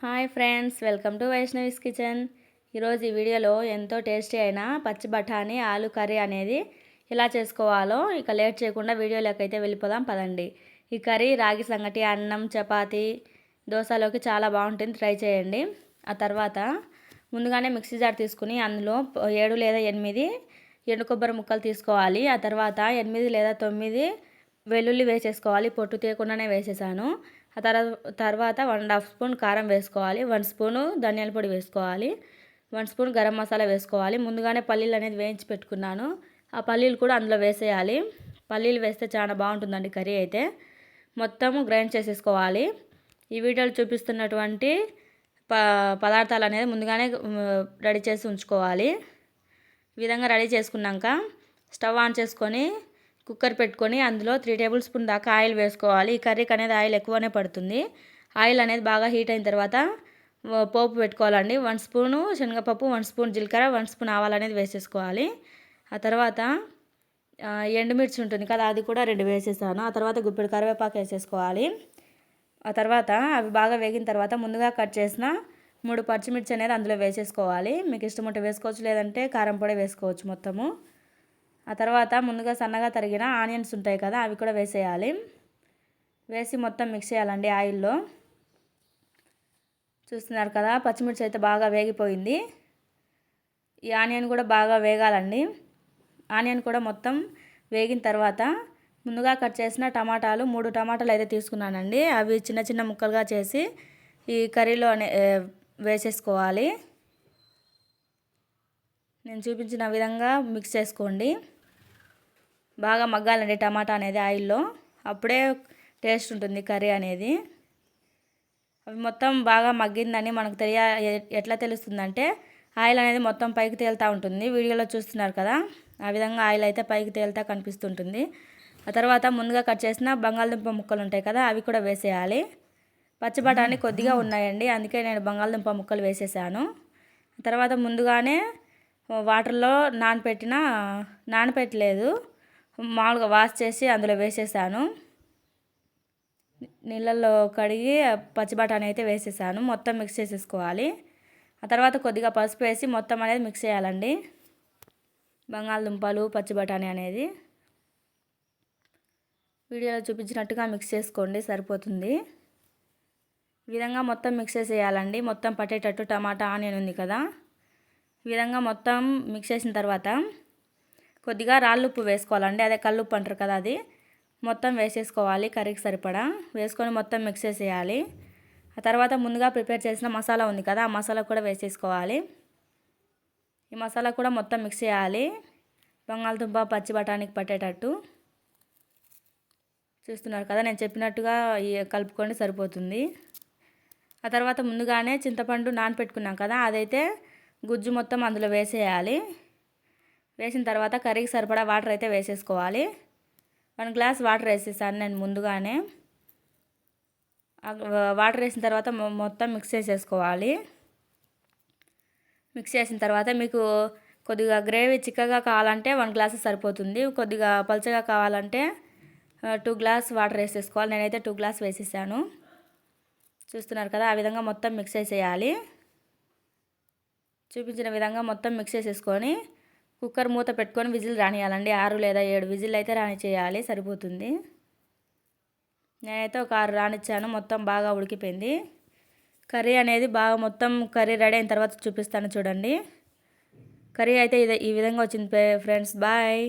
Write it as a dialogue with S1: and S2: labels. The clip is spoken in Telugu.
S1: Hi friends welcome to Vaishnavi's kitchen. ఈరోజు ఈ వీడియోలో ఎంతో టేస్టీ అయిన పచ్చి బఠానీ ఆలు కర్రీ అనేది ఎలా చేసుకోవాలో ఇక లేట్ చేయకుండా వీడియోలోకి అయితే వెళ్ళిపోదాం పదండి. ఈ కర్రీ రాగి సంగటి అన్నం చపాతి దోశలోకి చాలా బాగుంటుంది ట్రై చేయండి. ఆ తర్వాత ముందుగానే మిక్సీ జార్ తీసుకుని అందులో ఏడు లేదా ఎనిమిది ఎండు కొబ్బరి ముక్కలు తీసుకోవాలి. ఆ తర్వాత ఎనిమిది లేదా తొమ్మిది వెల్లుల్లి వేసేసుకోవాలి పొట్టు తీయకుండానే వేసేసాను. ఆ తర్వాత తర్వాత వన్ అండ్ హాఫ్ స్పూన్ కారం వేసుకోవాలి వన్ స్పూను ధనియాల పొడి వేసుకోవాలి వన్ స్పూన్ గరం మసాలా వేసుకోవాలి. ముందుగానే పల్లీలు అనేది వేయించి పెట్టుకున్నాను. ఆ పల్లీలు కూడా అందులో వేసేయాలి. పల్లీలు వేస్తే చాలా బాగుంటుందండి కర్రీ అయితే. మొత్తము గ్రైండ్ చేసేసుకోవాలి. ఈ వీడియోలో చూపిస్తున్నటువంటి ప పదార్థాలు అనేది ముందుగానే రెడీ చేసి ఉంచుకోవాలి. ఈ విధంగా రెడీ చేసుకున్నాక స్టవ్ ఆన్ చేసుకొని కుక్కర్ పెట్టుకొని అందులో త్రీ టేబుల్ స్పూన్ దాకా ఆయిల్ వేసుకోవాలి. ఈ కర్రీకి అనేది ఆయిల్ ఎక్కువనే పడుతుంది. ఆయిల్ అనేది బాగా హీట్ అయిన తర్వాత పోపు పెట్టుకోవాలండి. వన్ స్పూను శనగపప్పు వన్ స్పూన్ జీలకర్ర వన్ స్పూన్ ఆవాలు అనేది వేసేసుకోవాలి. ఆ తర్వాత ఎండుమిర్చి ఉంటుంది కదా అది కూడా రెండు వేసేసాను. ఆ తర్వాత గుప్పెడు కరివేపాకు వేసేసుకోవాలి. ఆ తర్వాత అవి బాగా వేగిన తర్వాత ముందుగా కట్ చేసిన మూడు పచ్చిమిర్చి అనేది అందులో వేసేసుకోవాలి. మీకు ఇష్టం ఉంటే వేసుకోవచ్చు లేదంటే కారం పొడి వేసుకోవచ్చు మొత్తము. ఆ తర్వాత ముందుగా సన్నగా తరిగిన ఆనియన్స్ ఉంటాయి కదా అవి కూడా వేసేయాలి. వేసి మొత్తం మిక్స్ చేయాలండి ఆయిల్లో. చూస్తున్నారు కదా పచ్చిమిర్చి అయితే బాగా వేగిపోయింది. ఈ ఆనియన్ కూడా బాగా వేగాలండి. ఆనియన్ కూడా మొత్తం వేగిన తర్వాత ముందుగా కట్ చేసిన టమాటాలు మూడు టమాటాలు అయితే తీసుకున్నానండి. అవి చిన్న చిన్న ముక్కలుగా చేసి ఈ కర్రీలో వేసేసుకోవాలి. నేను చూపించిన విధంగా మిక్స్ చేసుకోండి. బాగా మగ్గాలండి టమాటా అనేది ఆయిల్లో. అప్పుడే టేస్ట్ ఉంటుంది కర్రీ అనేది. అవి మొత్తం బాగా మగ్గిందని మనకు తెలియ ఎట్లా తెలుస్తుందంటే ఆయిల్ అనేది మొత్తం పైకి తేలుతూ ఉంటుంది. వీడియోలో చూస్తున్నారు కదా. ఆ విధంగా ఆయిల్ అయితే పైకి తేలుతా కనిపిస్తుంటుంది. ఆ తర్వాత ముందుగా కట్ చేసిన బంగాళదుంప ముక్కలు ఉంటాయి కదా అవి కూడా వేసేయాలి. పచ్చి బఠానీ కొద్దిగా ఉన్నాయండి అందుకే నేను బంగాళదుంప ముక్కలు వేసేసాను. తర్వాత ముందుగానే వాటర్లో నానపెట్టిన నానపెట్టలేదు. మామూలుగా వాష్ చేసి అందులో వేసేసాను. నీళ్ళల్లో కడిగి పచ్చి బఠానీ అయితే వేసేసాను. మొత్తం మిక్స్ చేసేసుకోవాలి. ఆ తర్వాత కొద్దిగా పసుపు వేసి మొత్తం అనేది మిక్స్ చేయాలండి. బంగాళదుంపలు పచ్చి బఠానీ అనేది వీడియోలో చూపించినట్టుగా మిక్స్ చేసుకోండి సరిపోతుంది. ఈ విధంగా మొత్తం మిక్స్ చేసేయాలండి. మొత్తం పట్టేటట్టు టమాటా ఆనియన్ ఉంది కదా. ఈ విధంగా మొత్తం మిక్స్ చేసిన తర్వాత కొద్దిగా రాళ్ళుప్పు వేసుకోవాలండి. అదే కల్లుప్పు అంటారు కదా అది. మొత్తం వేసేసుకోవాలి కర్రీకి సరిపడా. వేసుకొని మొత్తం మిక్స్ చేసేయాలి. ఆ తర్వాత ముందుగా ప్రిపేర్ చేసిన మసాలా ఉంది కదా ఆ మసాలా కూడా వేసేసుకోవాలి. ఈ మసాలా కూడా మొత్తం మిక్స్ చేయాలి. బంగాళదుంప పచ్చి బఠానీకి పట్టేటట్టు. చూస్తున్నారు కదా నేను చెప్పినట్టుగా కలుపుకొని సరిపోతుంది. ఆ తర్వాత ముందుగానే చింతపండు నానపెట్టుకున్నాం కదా అదైతే గుజ్జు మొత్తం అందులో వేసేయాలి. వేసిన తర్వాత కర్రీకి సరిపడా వాటర్ అయితే వేసేసుకోవాలి. వన్ గ్లాస్ వాటర్ వేసేసాను నేను ముందుగానే. వాటర్ వేసిన తర్వాత మొత్తం మిక్స్ చేసేసుకోవాలి. మిక్స్ చేసిన తర్వాత మీకు కొద్దిగా గ్రేవీ చిక్కగా కావాలంటే వన్ గ్లాస్ సరిపోతుంది. కొద్దిగా పలుచగా కావాలంటే టూ గ్లాస్ వాటర్ వేసేసుకోవాలి. నేనైతే టూ గ్లాస్ వేసేసాను. చూస్తున్నారు కదా ఆ విధంగా మొత్తం మిక్స్ చేసేయాలి. చూపించిన విధంగా మొత్తం మిక్స్ చేసేసుకొని కుక్కర్ మూత పెట్టుకొని విజిల్ రానియాలండి. ఆరు లేదా ఏడు విజిల్ అయితే రాని చేయాలి సరిపోతుంది. నేనైతే ఒక ఆరు రానిచ్చాను. మొత్తం బాగా ఉడికిపోయింది. కర్రీ అనేది బాగా మొత్తం కర్రీ రెడీ అయిన తర్వాత చూపిస్తాను చూడండి. కర్రీ అయితే ఈ విధంగా వచ్చింది ఫ్రెండ్స్. బాయ్.